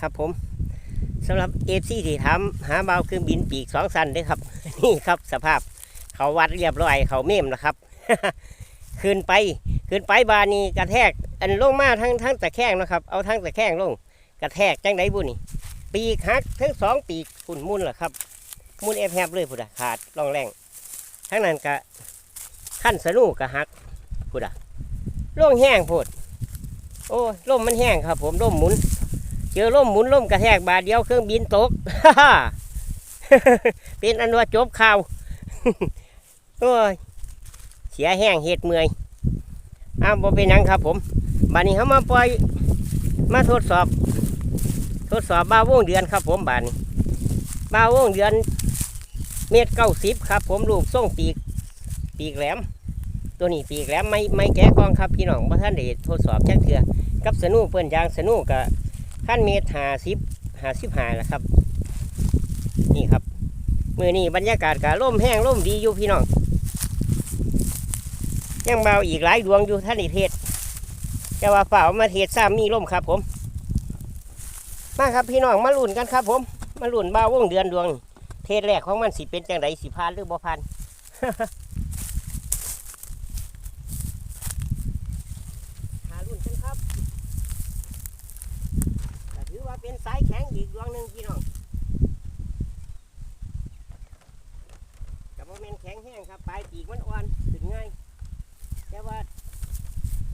ครับผมสำหรับเอฟซีที่ทำหาเบาเครื่องบินปีกสองสันด้วยครับ นี่ครับสภาพเขาวัดเรียบร้อยเขาเมมนะครับ ขึ้นไปขึ้นไปบานีกระแทก อันลงมาทั้งทั้งตะแคงนะครับ เอาทั้งตะแคงลง กระแทกจังไดบุนี่ปีกหักทั้งสองปีกฝุ่นมุนเหรอครับ มุนแอบแฮบเลยพุดะขาดรองแรงทั้งนั้นกะขั้นสนุกกะหักพุดะล่งแห้งโพดโอ้ยลมมันแห้งครับ ผมลมหมุน จอลมหมุนลมกระแทกบาดเดียวเครื่องบินตก เป็นอันว่าจบข่าวโอ้ยเสียแห้งเห็ดเมื่อยอ้าวบ่เป็นยังครับผมบาดนี้เขามาปล่อยมาทดสอบ ทดสอบบ้าวงเดือนครับ ผมบาดนี้บ้าวงเดือนเมตรเก้าสิบครับ ผมลูกส่งปีก ปีกแหลม ตัวนี้ปีกแหลมไม่ไม่แกะกองครับพี่น้องเพราะท่านได้ทดสอบแจ้งเถื่อกับสนุเปิ้นยางสนุกับ ขั้นเมตรหาสิบหาสิบหาแหละครับ นี่ครับมือนี้บรรยากาศกะร่มแห้งร่มดีอยู่พี่น้องยังเบาอีกหลายดวงอยู่ท่านอิเทศจะว่าเปล่ามาเทศซ้ำมีร่มครับ ผม มาครับพี่น้องมาลุ่นกันครับ ผม มาลุ่นบ้าวงเดือนดวง เทศแรกของมันสิเป็นจังไดสิพานหรือบ่พาน หารุ่นกันครับก็ถือว่า เป็นสายแข็งอีกดวงหนึ่งพี่น้องกับโมเมนแข็งแห้งครับปลายปีกมันอ่อนถึงง่ายแต่ว่า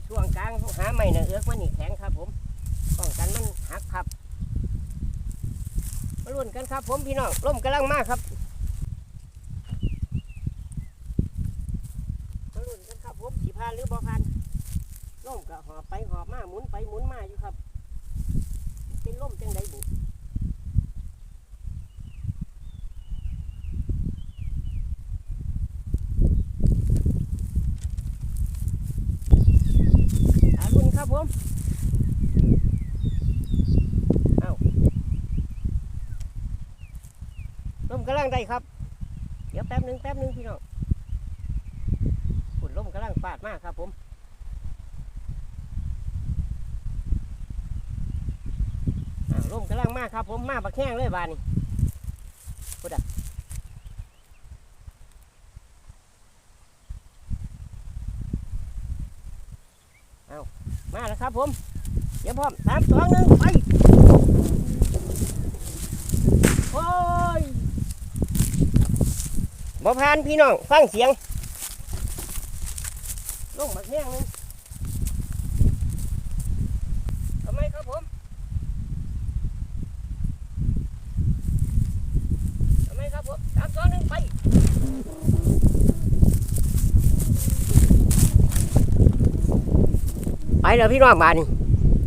ช่วงกลางหาไม่เนื้อเอื้อกมันนี่แข็งครับ ผมป้องกันมันหักครับมาลุ้นกันครับ ผมพี่น้องร่มกำลังมากครับมาลุ้นกันครับผมสีพานหรือบ่พานล่มก็หอบไปหอบมาหมุนไปหมุนมาอยู่ครับ เป็นล่มจังไดบุอารุณครับผมเอาลมกำลังได้ครับ เดี๋ยวแป๊บหนึงแป๊บหนึงพี่น้องฝุ่นล่มกำลังปาดมากครับผม อ่าร่มกำลังมากครับผมมาบักแข้งเลยบานนี้พุดอะเอามาแล้วครับผมเดี๋ยวพร้อมสามสองหนึ่งไปโอ้ยบ่ผ่านพี่น้องฟังเสียงลงบักแข้งหนึงทำไมครับผม ทำไมครับผมสามสองหนึ่งไป ไป แล้วพี่น้องบานนี่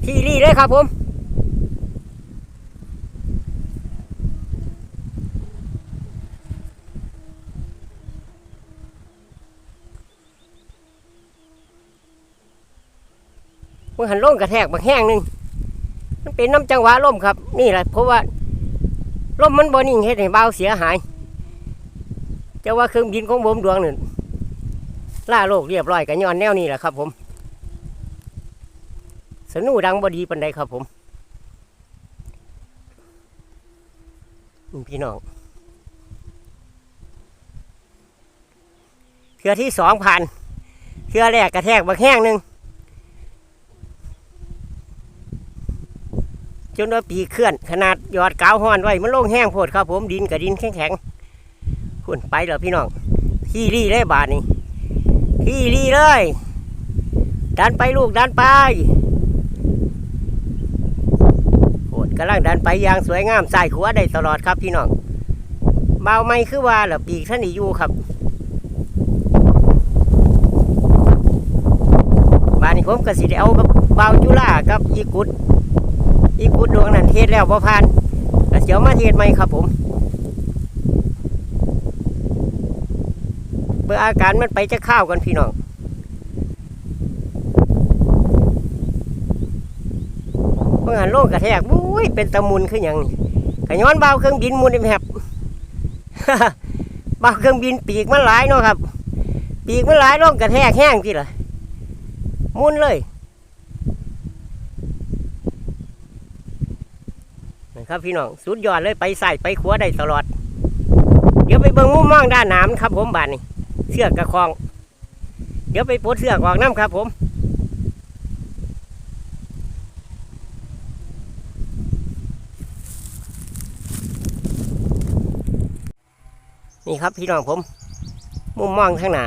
ที่รีเลยครับผมมื่อหันล่มกระแทกบักแห้งหนึ่งมันเป็นน้ำจังหวะล่มครับ นี่แหละเพราะว่าร่มมันบอนิ่งเฮ็ดให้เบาเสียหายจะว่าเครื่องบินของผมดวงหนึ่งล่าโลกเรียบร้อยกันย้อนแนวนี้แหละครับผม สนูดังบอดีปันใดครับผมพี่น้องเทือที่สองผ่านเทือแรกกระแทกบักแห้งหนึ่งจนว่าปีเคลื่อน ขนาดยอดกาวห้อนไว้มันโล่งแห้งโพดครับผมดินกับดินแข็งแข็งๆคุณไปแล้วพี่น้องที่รีเลยบาทนี่ที่รีเลย ดันไปลูกดันไปโหด กำลังดันไปอย่างสวยงามใส่ขัวาได้ตลอดครับพี่น้องเบาไม่คือว่าหรือปีกท่านอยู่ครับบานนี้ผมก็สิได้เอากับเบาจุฬากับอีกุดอีกุดดวงนั้นเทศแล้วบ่ผ่านแล้วเสียวมาเทศไหมครับผมเบื่ออาการมันไปจะข้าวกันพี่น้อง มื่อหันโลกกระแทกบุ้ยเป็นตะมุนขึ้นอย่างนี้กระย้อนเบาเครื่องบินมุนแหบเบาเครื่องบินปีกมันหลายเนาะครับ ปีกมันหลายโลกกระแทกแห้งที่ละมุนเลยครับพี่น้องสุดยอดเลยไปใส่ไปขวาได้ตลอด เดี๋ยวไปเบิ่งมุมมองด้านหนามครับผมบานนี้เสื้อกระคอง เดี๋ยวไปปลดเสื้อกออกน้ำครับผม นี่ครับพี่น้องผมมุมมองข้างหน้า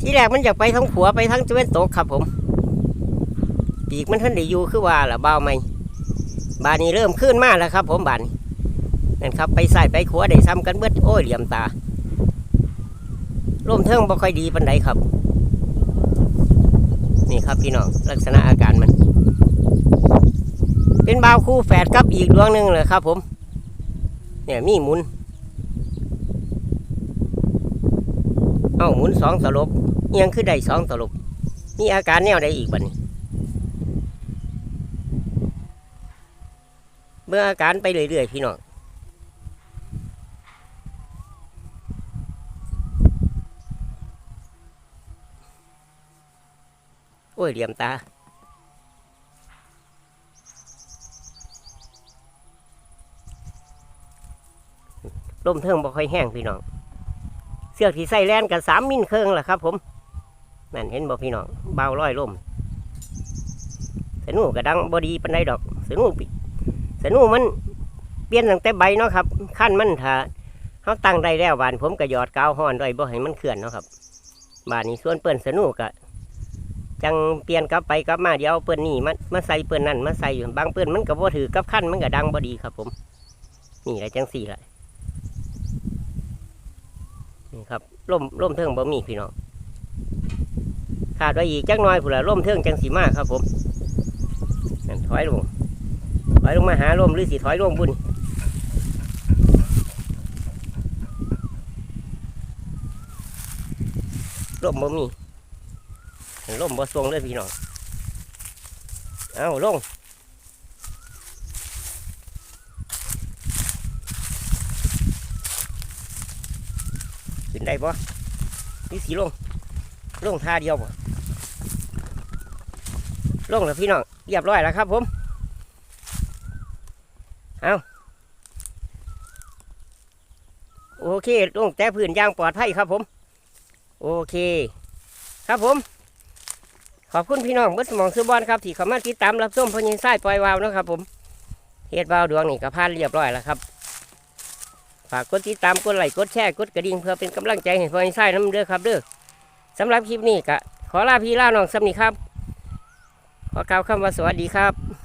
ที่แรกมันอยากไปทั้งขัวไปทั้งตะเวนตกครับผม ปีกมันท่านได้อยู่คือว่าละเบาไหมบานนี้เริ่มขึ้นมากแล้วครับ ผมบานนั่นครับ ไปใส่ไปขัวได้ซ้ำกันเบิดโอ้ยเหลี่ยมตาร่มเทิงบ่ค่อยดีปันไดครับ นี่ครับพี่น้องลักษณะอาการมัน เป็นบาวคู่แฝดกับอีกดวงหนึ่งเลยครับ ผม เนี่ยมีหมุน เอ้าหมุนสองตลบเอียงคือได้สองตลบมีอาการแนวใดอีกบัดนี้ เมื่ออาการไปเรื่อยๆพี่น้องโอ้ยเหลี่ยมตาลมเทิงบ่ค่อยแห้งพี่น้อง เสือที่ใส่แลนกันสามมิลเครื่องแหละครับ ผมนั่นเห็นบ่พี่น้องเบาร้อยลมสนูกระดังบอดีปันไดดอกสนูปิสนูมันเปลี่ยนตั้งแต่ใบเนาะครับขั้นมันถ้าเขาตั้งได้แล้วบานผมก็หยอดกาวห่อนด้วยบ่ให้มันเคลื่อนเนาะครับบานนี้ส่วนเปิ้นสนูกะจังเปลี่ยนกลับไปกลับมาเดี๋ยวเอาเปิ้นนี่มามาใส่เปิ้นนั่นมาใส่อยู่บางเปิ้นมันก็บ่าถือกับขั้นมันก็ดังบอดีครับ ผม นี่แหละจังสี่แหละ นี่ครับร่มร่มเทิงบ่มีพี่น้องขาดไว้อีกจักน้อยผู้ละร่มเทิงจังสีมากครับผมนั่นถอยลงถอยลงมาหาร่มหรือสีถอยลงบุญร่มบ่มีร่มบ่ทรงเลยพี่น้องเอาลง ได้บ่นี่สีลงลงท่าเดียวบ่ลงแล้วพี่น้องเรียบร้อยแล้วครับผมเอาโอเคลงแต่พื้นยางปลอดภัยครับผม โอเค ครับผม ขอบคุณพี่น้องเบิดสมองซื้อบอลครับที่เข้ามาติดตามรับชมพญิงไส้ปล่อยวาวนะครับผมเฮ็ดวาวดวงนี่ก็ผ่านเรียบร้อยแล้วครับ ฝากกดติดตามกดไลค์กดแชร์กดกระดิ่งเพื่อเป็นกำลังใจให้พญิงไส้น้ำเด้อครับเด้อสำหรับคลิปนี้ก็ขอลาพี่ลาน้องสำนีครับ ขอกล่าวคำว่าสวัสดีครับ